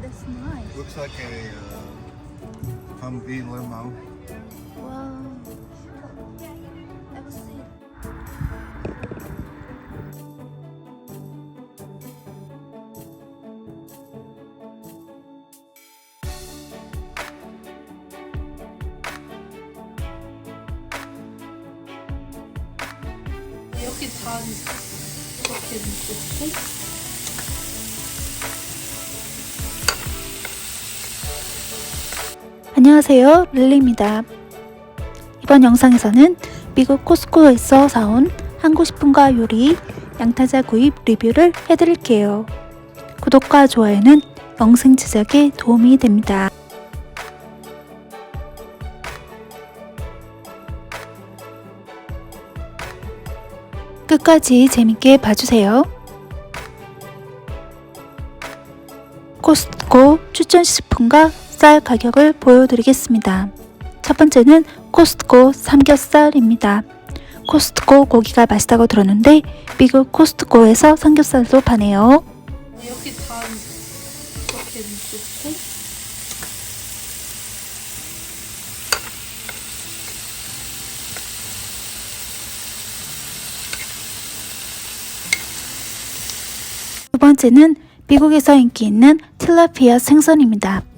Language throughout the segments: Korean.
That's nice. Looks like a uh, Humvee limo. Wow. Never seen. 이렇게 다 이렇게 놓고 안녕하세요. 릴리입니다. 이번 영상에서는 미국 코스코에서 사온 한국 식품과 요리, 양타자 구입 리뷰를 해드릴게요. 구독과 좋아요는 영상 제작에 도움이 됩니다. 끝까지 재밌게 봐주세요. 코스트코 추천 식품과 쌀 가격을 보여드리겠습니다. 첫 번째는 코스트코 삼겹살입니다. 코스트코 고기가 맛있다고 들었는데 미국 코스트코에서 삼겹살도 파네요. 이렇게 다 이렇게 놓고 두 번째는 미국에서 인기 있는 틸라피아 생선입니다.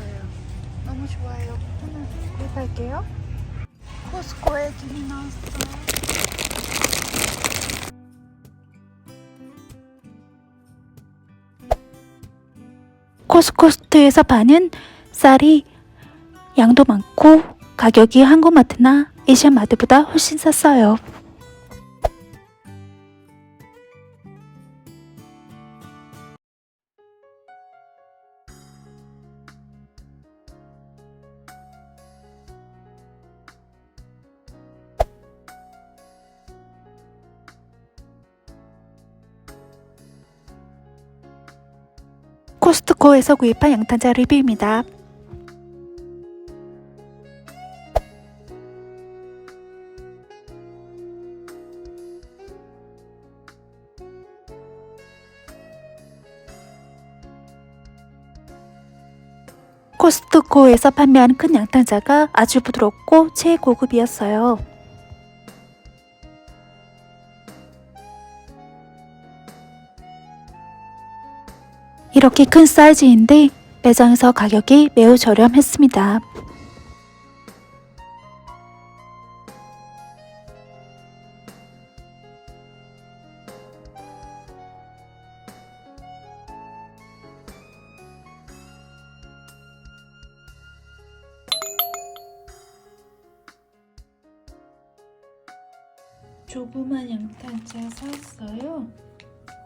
돌아왔어요. 너무 좋아요. 하나 구입할게요. 코스코에 김이 나왔어. 코스코스트에서 파는 쌀이 양도 많고 가격이 한국마트나 에시안마트보다 훨씬 쌌어요. 코스트코에서 구입한 양탄자 리뷰입니다. 코스트코에서 판매하는 큰 양탄자가 아주 부드럽고 최고급이었어요. 이렇게 큰 사이즈인데 매장에서 가격이 매우 저렴했습니다. 조그만 양탄자 샀어요.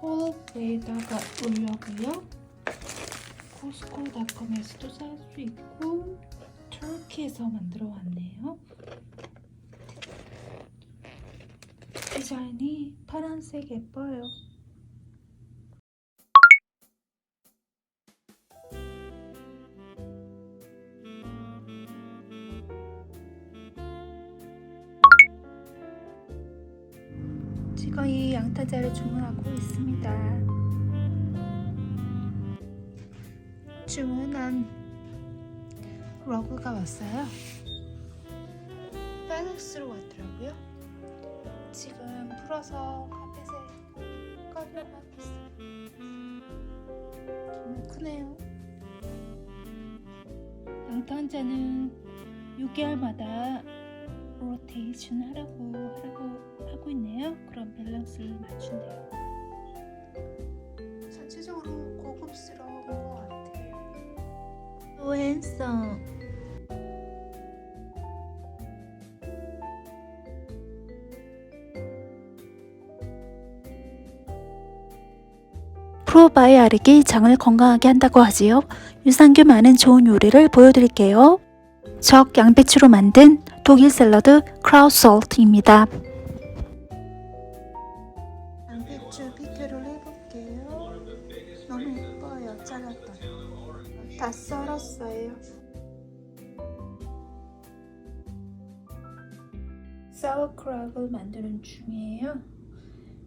홀에다가 올려고요. 코스코닷컴에서도 살 수 있고 터키에서 만들어 왔네요. 디자인이 파란색 예뻐요. 양타자를 주문하고 있습니다. 주문한 러그가 왔어요. 페덱스로 왔더라고요. 지금 풀어서 카펫에 깔려놨어요. 정말 크네요. 양탄자는 6개월마다 로테이션 하라고 하라고 하고 있네요. 그럼 밸런스를 맞춘대요. 전체적으로 고급스러운 것 같아요. 오 핸섬. 프로바이아릭이 장을 건강하게 한다고 하지요. 유산균 많은 좋은 요리를 보여드릴게요. 적 양배추로 만든 독일 샐러드 크라우솔트입니다. 양배추 비교를 해볼게요. 너무 예뻐요. 잘랐다. 다 썰었어요. 사워크락을 만드는 중이에요.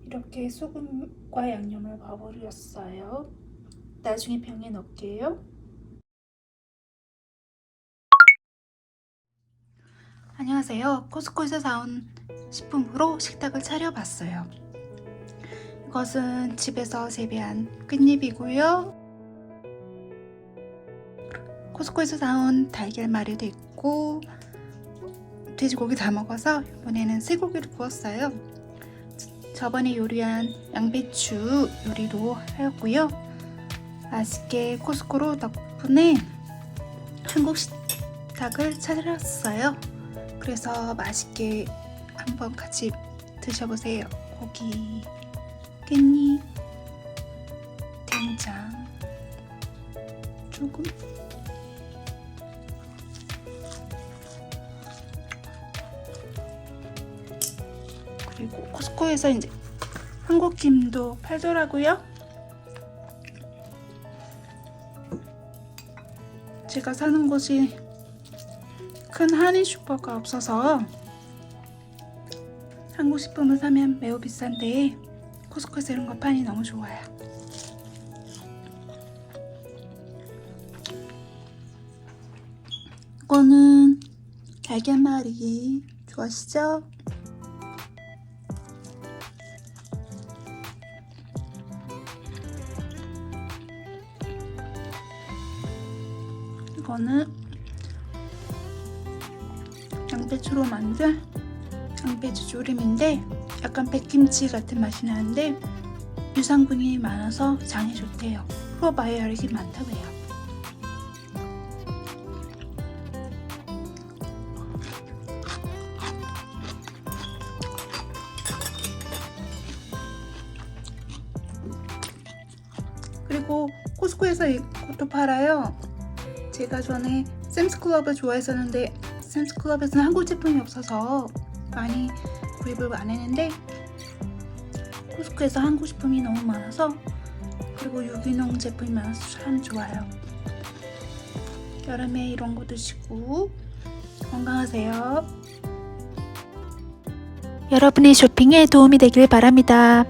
이렇게 소금과 양념을 버무렸어요. 나중에 병에 넣을게요. 안녕하세요. 코스코에서 사온 식품으로 식탁을 차려봤어요. 이것은 집에서 재배한 깻잎이고요. 코스코에서 사온 달걀말이도 있고 돼지고기 다 먹어서 이번에는 쇠고기를 구웠어요. 저번에 요리한 양배추 요리도 하였고요. 맛있게 코스코로 덕분에 한국 식탁을 차렸어요. 그래서 맛있게 한번 같이 드셔보세요. 고기, 깻잎, 된장, 조금. 그리고 코스코에서 이제 한국 김도 팔더라고요. 제가 사는 곳이 큰 한인 슈퍼가 없어서 한국 식품을 사면 매우 비싼데 코스코에서 이런 거 판이 너무 좋아요. 이거는 달걀말이 좋아하시죠? 이거는 양배추로 만든 양배추 조림인데 약간 백김치 같은 맛이 나는데 유산균이 많아서 장에 좋대요. 프로바이오틱이 많다고 해요. 그리고 코스코에서 이것도 팔아요. 제가 전에 샘스클럽을 좋아했었는데 샘스클럽에서는 한국 제품이 없어서 많이 구입을 안 했는데 코스코에서 한국 제품이 너무 많아서 그리고 유기농 제품이 많아서 참 좋아요. 여름에 이런 거 드시고 건강하세요. 여러분의 쇼핑에 도움이 되길 바랍니다.